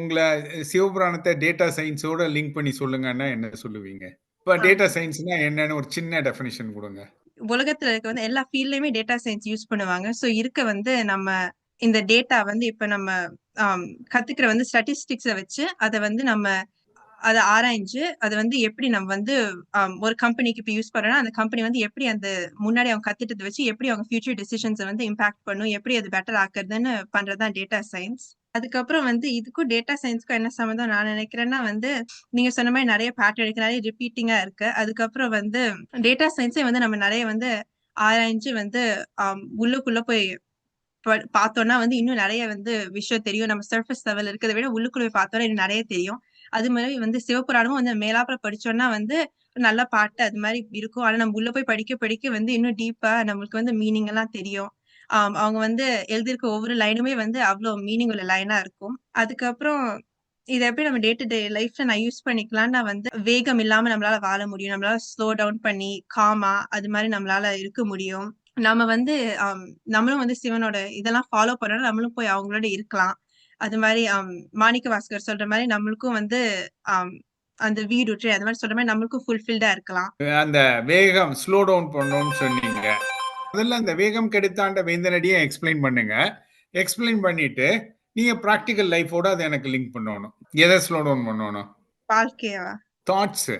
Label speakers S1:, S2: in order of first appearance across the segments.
S1: உங்கள சிவபுராணத்த data சயின்ஸோட link பண்ணி சொல்லுங்கன்னா என்ன சொல்லுவீங்க? இப்ப டேட்டா சயின்ஸ்னா என்னன்னு ஒரு சின்ன டெஃபினிஷன் குடுங்க.
S2: உலகத்துல இருக்க வந்து எல்லா ஃபீல்ட்லயுமே டேட்டா சயின்ஸ் யூஸ் பண்ணுவாங்க. ஸோ இருக்க வந்து நம்ம இந்த டேட்டா வந்து இப்ப நம்ம கத்துக்கிற வந்து ஸ்டாட்டிஸ்டிக்ஸ வச்சு அத வந்து நம்ம அத ஆராய்ஞ்சு அத வந்து எப்படி நம்ம வந்து ஒரு கம்பெனிக்கு இப்ப யூஸ் பண்றோம்னா அந்த கம்பெனி வந்து எப்படி அந்த முன்னாடி அவங்க கத்துட்டத வச்சு எப்படி அவங்க ஃபியூச்சர் டெசிஷன்ஸ வந்து இம்பாக்ட் பண்ணும் எப்படி அது பெட்டர் ஆக்குறதுன்னு பண்றதுதான் டேட்டா சயின்ஸ். அதுக்கப்புறம் வந்து இதுக்கும் டேட்டா சயின்ஸ்க்கும் என்ன சம்மந்தம் நான் நினைக்கிறேன்னா வந்து நீங்க சொன்ன மாதிரி நிறைய பேட்டர்ன் இருக்கு நிறைய ரிப்பீட்டிங்கா இருக்கு. அதுக்கப்புறம் வந்து டேட்டா சயின்ஸே வந்து நம்ம நிறைய வந்து ஆராய்ஞ்சு வந்து உள்ளுக்குள்ள போய் ப- பார்த்தோம்னா வந்து இன்னும் நிறைய வந்து விஷயம் தெரியும். நம்ம சர்ஃபேஸ் லெவல் இருக்கிறத விட உள்ளுக்குள்ள போய் பார்த்தோம்னா இன்னும் நிறைய தெரியும். அது மாதிரி வந்து சிவபுராணமும் வந்து மேலாப்புல படிச்சோம்னா வந்து நல்ல பாட்டு அது மாதிரி இருக்கும். ஆனா நம்ம உள்ள போய் படிக்க படிக்க வந்து இன்னும் டீப்பா நம்மளுக்கு வந்து மீனிங் எல்லாம் தெரியும். அவங்க வந்து எழுதியிருக்க ஒவ்வொரு லைனுமே வந்து அவ்வளவு மீனிங் உள்ள லைனா இருக்கும். அதுக்கப்புறம் இதை எப்படி நம்ம டே டு டே லைஃப்ல நான் யூஸ் பண்ணிக்கலாம்னா வந்து வேகம் இல்லாம நம்மளால வாழ முடியும். நம்மளால ஸ்லோ டவுன் பண்ணி காமா அது மாதிரி நம்மளால இருக்க முடியும். நம்ம வந்து நம்மளும் வந்து சிவனோட இதெல்லாம் ஃபாலோ பண்ணணும் நம்மளும் போய் அவங்களோட இருக்கலாம். அது மாதிரி மாணிக்க பாஸ்கர் சொல்ற மாதிரி நம்மளுக்கும் வந்து அந்த வீடு அது மாதிரி சொல்ற மாதிரி நம்மளுக்கும் ஃபுல்ஃபில்டா இருக்கலாம்.
S1: அந்த வேகம் ஸ்லோ டவுன் பண்ணணும்னு சொன்னீங்க. முதல்ல அந்த வேகம் கெடுத்தாண்ட வேந்தனடியை எக்ஸ்பிளைன் பண்ணுங்க. எக்ஸ்பிளைன் பண்ணிட்டு நீங்க பிராக்டிகல் லைஃபோட அதை எனக்கு லிங்க் பண்ணணும். எதை ஸ்லோ டவுன் பண்ணணும்?
S2: வாழ்க்கையவா
S1: தாட்ஸ்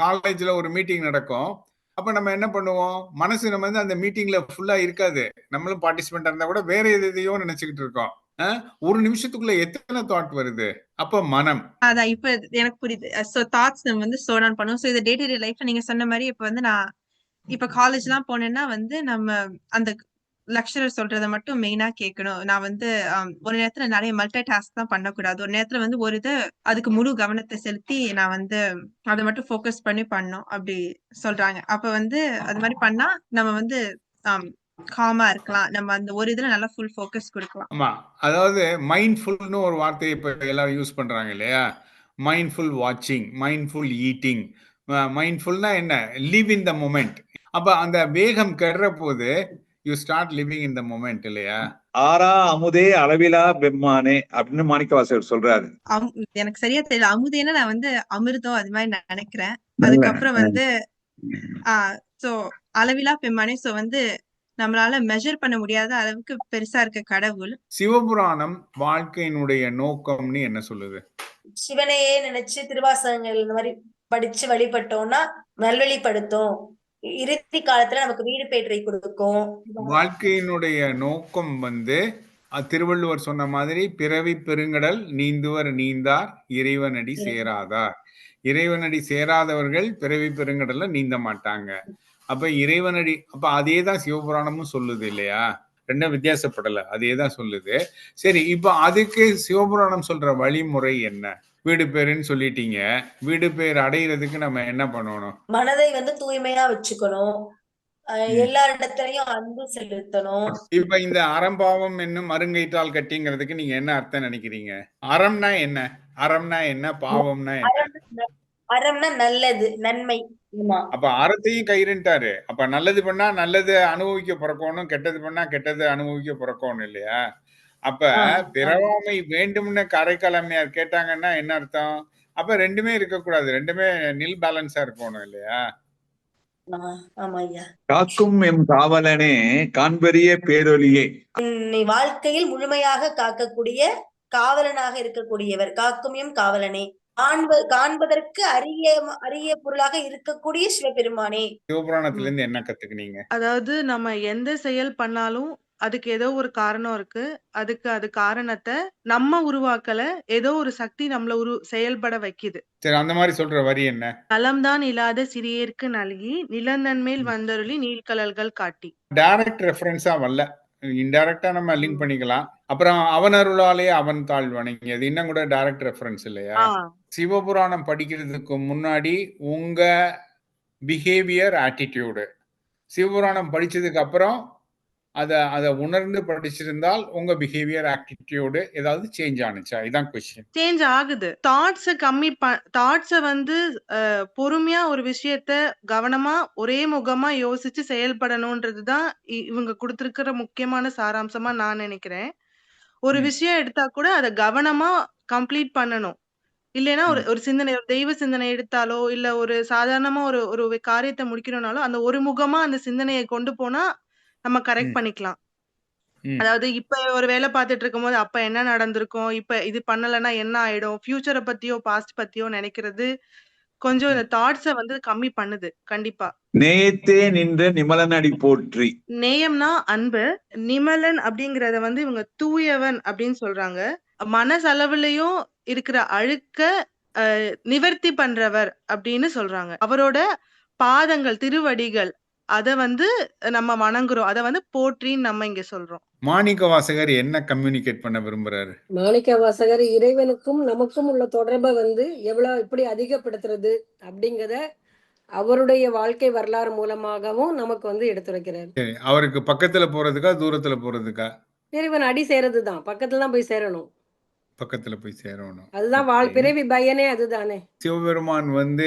S1: காலேஜ்ல ஒரு மீட்டிங் நடக்கும். அப்ப நம்ம என்ன பண்ணுவோம்? மனசு நம்ம வந்து அந்த மீட்டிங்ல ஃபுல்லா இருக்காது. நம்மளும் பார்ட்டிசிபெண்டா இருந்தா கூட வேற எது எதையோ நினைச்சுக்கிட்டு இருக்கோம். ஒரு நிமிஷத்துக்குள்ள எத்தனை தாட் வருது? அப்ப மனம்.
S2: அதான் இப்ப எனக்கு புரியுது. சோ தாட்ஸ் நம்ம வந்து ஸ்லோ டவுன் பண்ணுவோம் சோ இது டே டு டே லைஃப்ல நீங்க சொன்ன மாதிரி இப்ப வந்து நான் இப்ப காலேஜ் எல்லாம் போனேன்னா வந்து நம்ம அந்த லெக்சரர் சொல்றத மட்டும் மெயினா கேட்கணும். நான் வந்து ஒரு நேரத்துல நிறைய மல்டி டாஸ்க் தான் பண்ணக்கூடாது. ஒரு நேரத்துல வந்து ஒரு இது அதுக்கு முழு கவனத்தை செலுத்தி நான் வந்து அதை மட்டும் ஃபோக்கஸ் பண்ணி பண்ணோம் அப்படி சொல்றாங்க. அப்ப வந்து அது மாதிரி பண்ணா நம்ம வந்து காமா இருக்கலாம். நம்ம அந்த ஒரு இதுல நல்லா ஃபுல் ஃபோக்கஸ் கொடுக்கலாம்.
S1: ஆமா. அதாவது மைண்ட்ஃபுல்னு ஒரு வார்த்தையை இப்ப எல்லாரும் யூஸ் பண்றாங்க இல்லையா? மைண்ட்ஃபுல் வாட்சிங் மைண்ட்ஃபுல் ஈட்டிங் மைண்ட்ஃபுல்னா என்ன? லிவ் இன் த மொமெண்ட் அப்ப அந்த வேகம் கெடுற போது you start living in the moment இல்லையா?
S3: ஆறா அமுதே அளவிலா பெம்மானே அப்படின்னு மாணிக்கவாசகர் சொல்றாரு.
S2: அம்- எனக்கு சரியா தெரியல. அமுதேனா நான் வந்து அமிர்தம் அது மாதிரி நான் நினைக்கிறேன். அதுக்கப்புறம் வந்து ஆஹ் சோ அளவிலா பெம்மானே சோ வந்து நம்மளால மெஷர் பண்ண முடியாத அளவுக்கு பெருசா இருக்க கடவுள்.
S1: சிவபுராணம் வாழ்க்கையினுடைய நோக்கம்னு என்ன சொல்லுது?
S4: சிவனையே நினைச்சு திருவாசகங்கள் இந்த மாதிரி படிச்சு வழிபட்டோம்னா நல்வழிப்படுத்தும். இறுதி காலத்துல நமக்கு வீடு பேற்றை கொடுக்கும்.
S1: வாழ்க்கையினுடைய நோக்கம் வந்து திருவள்ளுவர் சொன்ன மாதிரி பிறவி பெருங்கடல் நீந்துவர் நீந்தார் இறைவனடி சேராதார். இறைவனடி சேராதவர்கள் பிறவி பெருங்கடல்ல நீந்த மாட்டாங்க. அப்ப இறைவனடி அப்ப அதே தான் சிவபுராணமும் சொல்லுது இல்லையா? ரெண்டும் வித்தியாசப்படல அதே தான் சொல்லுது. சரி இப்ப அதுக்கு சிவபுராணம் சொல்ற வழிமுறை என்ன? வீடு பேருன்னு சொல்லிட்டீங்க. வீடு பேர் அடையிறதுக்கு நம்ம என்ன பண்ணணும்?
S4: மனதை வந்து தூய்மையா வச்சுக்கணும். அஹ்
S1: ம்.
S4: எல்லாரிடத்துலயும் அன்பு செலுத்தணும்.
S1: இப்ப இந்த அறம்பாவம் என்னும் மருங்கைத்தால் கட்டிங்கிறதுக்கு நீங்க என்ன அர்த்தம் நினைக்கிறீங்க? அறம்னா என்ன? அறம்னா என்ன? பாவம்னா என்ன?
S4: அறம் அறம்னா நல்லது நன்மை.
S1: அப்ப அறத்தையும் கயிறுன்ட்டாரு. அப்ப நல்லது பண்ணா நல்லது அனுபவிக்க பிறக்கணும் கெட்டது பண்ணா கெட்டது அனுபவிக்க பிறக்கணும் இல்லையா? அப்ப. பிறவாமை வேண்டும்னு காரைக்கால் அம்மையார் கேட்டாங்கன்னா என்ன அர்த்தம்? அப்ப ரெண்டுமே இருக்கக்கூடாது. ரெண்டுமே நில் பேலன்ஸா இருக்கணும் இல்லையா?
S3: காக்கும் எம் காவலனே காண்பரிய பேரொலியே
S4: வாழ்க்கையில் முழுமையாக காக்கக்கூடிய காவலனாக இருக்கக்கூடியவர். காக்கும் எம் காவலனே. காண்ப காண்பதற்கு அரிய அரிய பொருளாக இருக்கக்கூடிய சிவபெருமானே.
S1: சிவபுராணத்துல இருந்து என்ன கத்துக்குனீங்க?
S5: அதாவது நம்ம எந்த செயல் பண்ணாலும் அதுக்கு ஏதோ ஒரு காரணம் இருக்கு. அதுக்கு அது காரணத்தை நம்ம உருவாக்கல ஏதோ ஒரு சக்தி நம்மள உரு செயல்பட வைக்குது.
S1: சரி அந்த மாதிரி சொல்ற வரி என்ன?
S5: நலம்தான் இல்லாத சிறியேற்கு நல்கி நிலந்தன்மேல் வந்தருளி நீள்கழல்கள் காட்டி.
S1: டைரக்ட் ரெஃபரன்ஸா வரல. இன்டைரக்டா நம்ம லிங்க் பண்ணிக்கலாம். அப்புறம் அவன் அருளாலே அவன் தாழ் வணங்கியது. இன்னும் கூட டைரக்ட் ரெஃபரன்ஸ் இல்லையா? சிவபுராணம் படிக்கிறதுக்கு முன்னாடி உங்க பிஹேவியர் ஆட்டிடியூடு சிவபுராணம் படிச்சதுக்கு அப்புறம் அதை அதை உணர்ந்து படிச்சிருந்தால் உங்க பிஹேவியர் ஆட்டிடியூடு ஏதாவது சேஞ்ச் ஆனுச்சா இதான் கொஸ்டின்
S5: சேஞ்ச் ஆகுது. தாட்ஸ கம்மி தாட்ஸ வந்து பொறுமையா ஒரு விஷயத்த கவனமா ஒரே முகமா யோசிச்சு செயல்படணும்ன்றதுதான் இ- இவங்க கொடுத்திருக்கிற முக்கியமான சாராம்சமா நான் நினைக்கிறேன். ஒரு. விஷயம் எடுத்தா கூட அதை கவனமா கம்ப்ளீட் பண்ணணும். இல்லைன்னா ஒரு ஒரு சிந்தனை ஒரு தெய்வ சிந்தனை எடுத்தாலோ இல்ல ஒரு சாதாரணமா ஒரு ஒரு காரியத்தை முடிக்கணும்னாலோ அந்த ஒரு முகமா அந்த சிந்தனையை கொண்டு போனா நம்ம கரெக்ட். பண்ணிக்கலாம். அதாவது இப்ப ஒரு வேலை பார்த்துட்டு இருக்கும்போது அப்ப என்ன நடந்திருக்கும்? இப்ப இது பண்ணலைன்னா என்ன ஆயிடும்? ஃபியூச்சரை பத்தியோ பாஸ்ட் பத்தியோ நினைக்கிறது கொஞ்சம் இந்த தாட்ஸை வந்து கம்மி பண்ணுது கண்டிப்பா.
S3: நேயத்தே நின்ற நிமலனடி போற்றி.
S5: நேயம்னா அன்பு நிமலன் அப்படிங்கறத வந்து இவங்க தூயவன் அப்படின்னு சொல்றாங்க. மனசளவுலயும் இருக்கிற அழுக்க நிவர்த்தி பண்றவர் அப்படின்னு சொல்றாங்க. அவரோட பாதங்கள் திருவடிகள் அத வந்து நம்ம வணங்குறோம். அத வந்து போற்றின்னு நம்ம இங்க சொல்றோம்.
S1: மாணிக்க வாசகர் என்ன கம்யூனிகேட் பண்ண விரும்புறாரு?
S6: மாணிக்க வாசகர் இறைவனுக்கும் நமக்கும் உள்ள தொடர்பை வந்து எவ்வளவு எப்படி அதிகப்படுத்துறது அப்படிங்கறத அவருடைய வாழ்க்கை வரலாறு மூலமாகவும் நமக்கு வந்து எடுத்துரைக்கிறார்
S1: சரி அவருக்கு பக்கத்துல போறதுக்கா தூரத்துல போறதுக்கா?
S6: இறைவன் அடி சேரது தான் பக்கத்துல தான் போய் சேரணும்.
S1: பக்கத்துல போய் சேரணும்.
S6: அதுதான் வாழ். பிறவி பயனே அதுதானே.
S1: சிவபெருமான் வந்து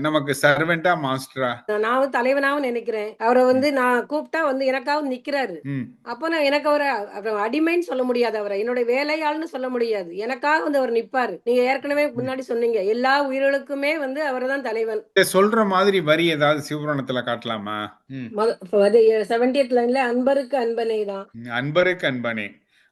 S1: நமக்கு சர்வெண்டா மாஸ்டரா
S6: நான் வந்து தலைவனாவும் நினைக்கிறேன். அவரை வந்து நான் கூப்பிட்டா வந்து எனக்காவது நிக்கிறாரு. அப்ப நான் எனக்கு அவரை அடிமைன்னு சொல்ல முடியாது அவரை. என்னுடைய வேலையாள்னு சொல்ல முடியாது. எனக்காக வந்து அவர் நிப்பாரு. நீங்க ஏற்கனவே முன்னாடி சொன்னீங்க. எல்லா உயிர்களுக்குமே வந்து அவர்தான் தலைவன்.
S1: சொல்ற மாதிரி வரி ஏதாவது சிவபுராணத்துல காட்டலாமா?
S6: செவன்டியத் லைன்ல அன்பருக்கு அன்பனை தான்.
S1: அன்பருக்கு அன்பனே.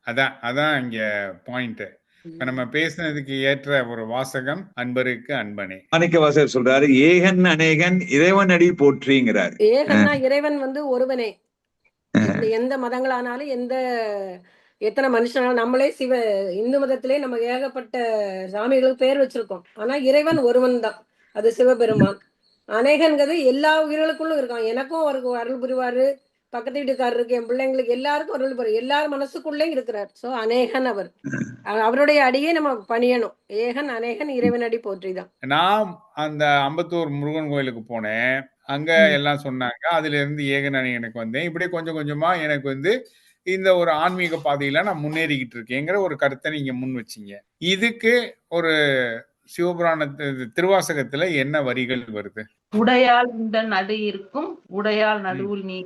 S1: அதான் அதான் இங்க பாயிண்ட் இப்ப நம்ம பேசுனதுக்கு ஏற்ற ஒரு வாசகம் அன்பருக்கு அன்பனே.
S3: மாணிக்க வாசகர் சொல்றாரு ஏகன் அநேகன் இறைவனடி போற்றிங்கிறார்.
S6: ஏகன்னா இறைவன் வந்து ஒருவனே. இந்த எந்த மதங்களானாலும் எந்த எத்தனை மனுஷனாலும் நம்மளே சிவ இந்து மதத்திலே நம்ம ஏகப்பட்ட சாமிகளுக்கு பேர் வச்சிருக்கோம். ஆனா இறைவன் ஒருவன் தான் அது சிவபெருமான். அநேகன்கிறது எல்லா உயிர்களுக்குள்ளும் இருக்கான். எனக்கும் அவருக்கு அருள் புரிவாரு. பக்கத்து வீட்டுக்காரருக்கு என் பிள்ளைங்களுக்கு எல்லாருக்கும் அருள் புரிவார் எல்லார் மனசுக்குள்ளேயும் இருக்கிறார். சோ அநேகன் அவர். அவருடைய அடியே நம்ம பணியணும். ஏகன் அநேகன் இறைவன் அடி போற்றிதான்.
S1: நான் அந்த அம்பத்தூர் முருகன் கோயிலுக்கு போனேன். அங்க எல்லாம் சொன்னாங்க. அதுல இருந்து ஏகனணி எனக்கு வந்தேன். இப்படியே கொஞ்சம் கொஞ்சமா எனக்கு வந்து இந்த ஒரு ஆன்மீக பாதையில நான் முன்னேறிக்கிட்டு இருக்கேங்கிற ஒரு கருத்தை நீங்க முன் வச்சீங்க. இதுக்கு ஒரு சிவபுராணத்து திருவாசகத்துல என்ன வரிகள் வருது?
S7: உடையால் இந்த நடு இருக்கும். உடையால் நடுவுல் நீ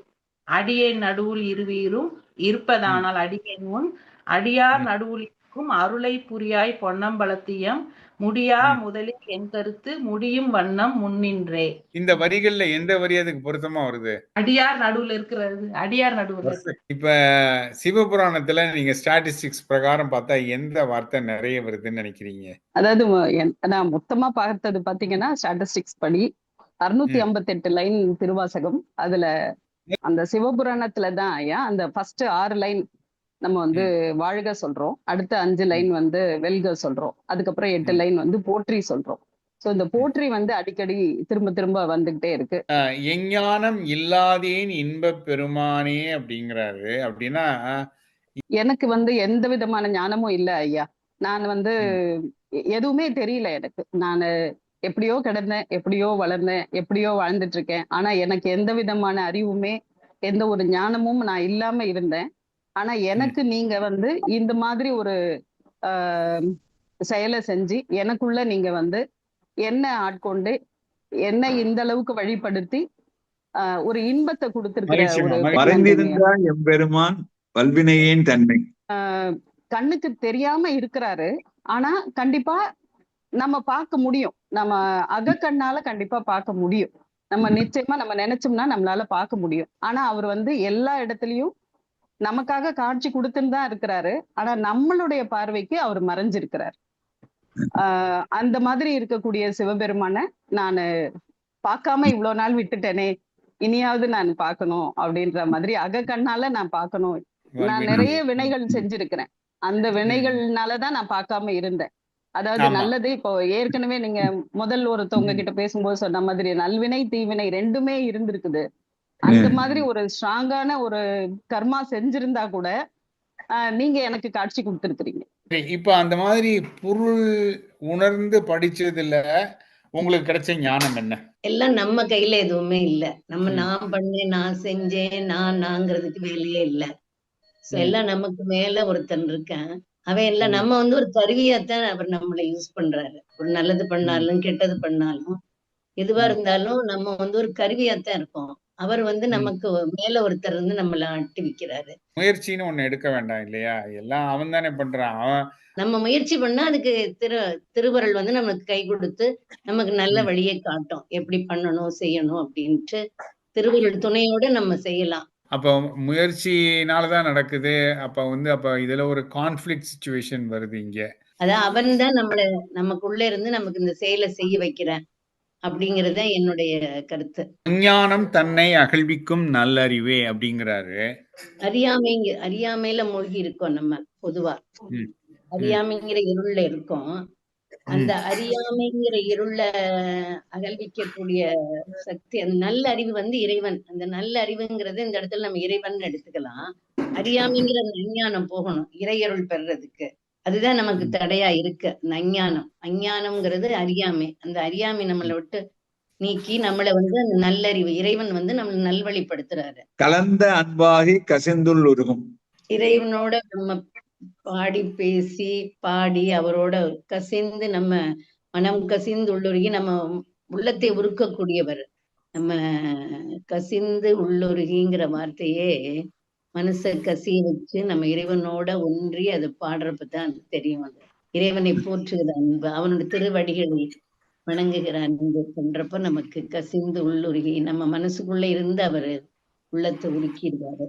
S7: அடியை நடுவுல் இருவீரும் இருப்பதானால் அடியேன் உன் அடியார். நடுவுல் இருக்கும் அருளை புரியாய் பொன்னம்பலத்தியம். முடியா. முதலில் என் கருத்து முடியும் வண்ணம் முன்னின்றே.
S1: இந்த வரிகள்ல எந்த வரி அதுக்கு பொருத்தமா வருது?
S7: அடியார் நடுவுல இருக்கிறது. அடியார் நடுவுல
S1: இப்ப சிவபுராணத்துல நீங்க ஸ்டாட்டிஸ்டிக்ஸ் பிரகாரம் பார்த்தா எந்த வார்த்தை நிறைய வருதுன்னு நினைக்கிறீங்க?
S8: அதாவது நான் மொத்தமா பார்த்தது பாத்தீங்கன்னா ஸ்டாட்டிஸ்டிக்ஸ் படி அறுநூத்தி. ஐம்பத்தி எட்டு லைன் திருவாசகம். அதுல அந்த சிவபுராணத்துல தான் ஐயா அந்த ஃபர்ஸ்ட் ஆறு லைன் நம்ம வந்து வாழ்க சொல்றோம். அடுத்த அஞ்சு லைன் வந்து வெல்க சொல்றோம். அதுக்கப்புறம் எட்டு. லைன் வந்து போற்றி சொல்றோம். சோ இந்த போற்றி வந்து அடிக்கடி திரும்ப திரும்ப வந்துகிட்டே இருக்கு.
S1: எஞ்ஞானம் இல்லாதேன் இன்பப் பெருமானே அப்படிங்கிறாரு. அப்படின்னா
S8: எனக்கு வந்து எந்த விதமான ஞானமும் இல்ல ஐயா. நான் வந்து எதுவுமே தெரியல எனக்கு. நான் எப்படியோ கிடந்தேன் எப்படியோ வளர்ந்தேன் எப்படியோ வாழ்ந்துட்டு இருக்கேன் ஆனா எனக்கு எந்த விதமான அறிவுமே எந்த ஒரு ஞானமும் நான் இல்லாம இருந்தேன். ஆனா எனக்கு நீங்க வந்து இந்த மாதிரி ஒரு ஆஹ், செயலை செஞ்சு எனக்குள்ள நீங்க வந்து என்ன ஆட்கொண்டு என்ன இந்த அளவுக்கு வழிப்படுத்தி ஆஹ், ஒரு இன்பத்தை கொடுத்திருக்கிற
S3: தன்மை.
S8: ஆஹ் கண்ணுக்கு தெரியாம இருக்கிறாரு. ஆனா கண்டிப்பா நம்ம பார்க்க முடியும். நம்ம அகக்கண்ணால கண்டிப்பா பார்க்க முடியும். நம்ம நிச்சயமா நம்ம நினைச்சோம்னா நம்மளால பார்க்க முடியும். ஆனா அவர் வந்து எல்லா இடத்துலயும் நமக்காக காட்சி கொடுத்துன்னு தான் இருக்கிறாரு. ஆனா நம்மளுடைய பார்வைக்கு அவர் மறைஞ்சிருக்கிறார். ஆஹ் அந்த மாதிரி இருக்கக்கூடிய சிவபெருமான நானு பார்க்காம இவ்வளவு நாள் விட்டுட்டேனே இனியாவது நான் பார்க்கணும் அப்படின்ற மாதிரி அகக்கண்ணால நான் பார்க்கணும். நான். நிறைய வினைகள் செஞ்சிருக்கிறேன். அந்த வினைகள்னாலதான் நான் பார்க்காம இருந்தேன். அதாவது. நல்லது இப்போ ஏற்கனவே நீங்க முதல் ஒருத்தவங்க. கிட்ட பேசும்போது சொன்ன மாதிரி நல்வினை தீவினை ரெண்டுமே இருந்திருக்குது அந்த. மாதிரி ஒரு ஸ்ட்ராங்கான ஒரு கர்மா செஞ்சிருந்தா கூட ஆஹ் நீங்க எனக்கு காட்சி கொடுத்துருக்கிறீங்க
S1: சரி, இப்ப அந்த மாதிரி பொருள் உணர்ந்து படிச்சதுல உங்களுக்கு கிடைச்ச ஞானம் என்ன
S9: எல்லாம் நம்ம கையில எதுவுமே இல்ல நம்ம. நான் பண்ணேன் நான் செஞ்சேன் நான் நாங்கிறதுக்கு வேலையே இல்ல. எல்லாம் நமக்கு மேல ஒருத்தன் இருக்கான் அவன்
S1: ம்.
S9: நம்ம வந்து ஒரு கருவியாத்தான் அவர் நம்மளை யூஸ் பண்றாரு ஒரு நல்லது பண்ணாலும் கெட்டது பண்ணாலும் எதுவா. இருந்தாலும் நம்ம வந்து ஒரு கருவியாத்தான் இருக்கோம் அவர் வந்து. நமக்கு மேல ஒருத்தர் வந்து நம்மள ஆட்டி வைக்கிறாரு
S1: முயற்சின்னு ஒண்ணு எடுக்க வேண்டாம் இல்லையா எல்லாம் அவன் தானே பண்றான் அவன்
S9: நம்ம முயற்சி பண்ணா அதுக்கு திரு திருவருள் வந்து நமக்கு கை கொடுத்து நமக்கு நல்ல. வழியை காட்டும் எப்படி பண்ணணும் செய்யணும் அப்படின்ட்டு திருவருள் துணையோட நம்ம செய்யலாம்
S1: அப்போ முயற்சினாலதான் நடக்குது. அப்ப வந்து அப்ப இதுல ஒரு கான்ஃபிளிக்ட் சுச்சுவேஷன் வருது இங்க.
S9: அதான் அவன் தான் நம்மள நமக்குள்ள இருந்து நமக்கு இந்த செயலை செய்ய வைக்கிறேன் அப்படிங்கறது தான் என்னுடைய கருத்து.
S1: அஞ்ஞானம் தன்னை அகழ்விக்கும் நல்லறிவே அப்படிங்கிறாரு.
S9: அறியாமைங்க அறியாமையில மூழ்கி இருக்கோம் நம்ம பொதுவா. அறியாமைங்கிற இருள்ல இருக்கோம். அந்த அறியாமைங்கிற இருள அகழ்விக்கக்கூடிய சக்தி அந்த நல்ல அறிவு வந்து இறைவன். அந்த நல்ல அறிவுங்கிறது இந்த இடத்துல நம்ம இறைவன் எடுத்துக்கலாம். அறியாமைங்கிற அந்த அஞ்ஞானம் போகணும் இறையருள் பெறுறதுக்கு அதுதான் நமக்கு தடையா இருக்கு அந்த அஞ்ஞானம். அஞ்ஞானம்ங்கிறது அறியாமை. அந்த அறியாமை நம்மளை விட்டு நீக்கி நம்மளை வந்து அந்த நல்லறிவு இறைவன் வந்து நம்மளை நல்வழிப்படுத்துறாரு.
S3: கலந்த அன்பாகி கசிந்துள் உருகும்.
S9: இறைவனோட நம்ம பாடி பேசி பாடி அவரோட கசிந்து நம்ம மனம் கசிந்து உள்ளுருகி நம்ம உள்ளத்தை உருக்கக்கூடியவர். நம்ம கசிந்து உள்ளுருகிங்கிற வார்த்தையே மனசை கசிய வச்சு நம்ம இறைவனோட ஒன்றி அதை பாடுறப்பதான் அது தெரியும் அது. இறைவனை போற்றுகிற அன்பு அவனோட திருவடிகளை வணங்குகிற அன்பு பண்றப்ப நமக்கு கசிந்து உள்ளுருகி நம்ம மனசுக்குள்ள இருந்து அவர் உள்ளத்தை உருக்கிடுவாரு.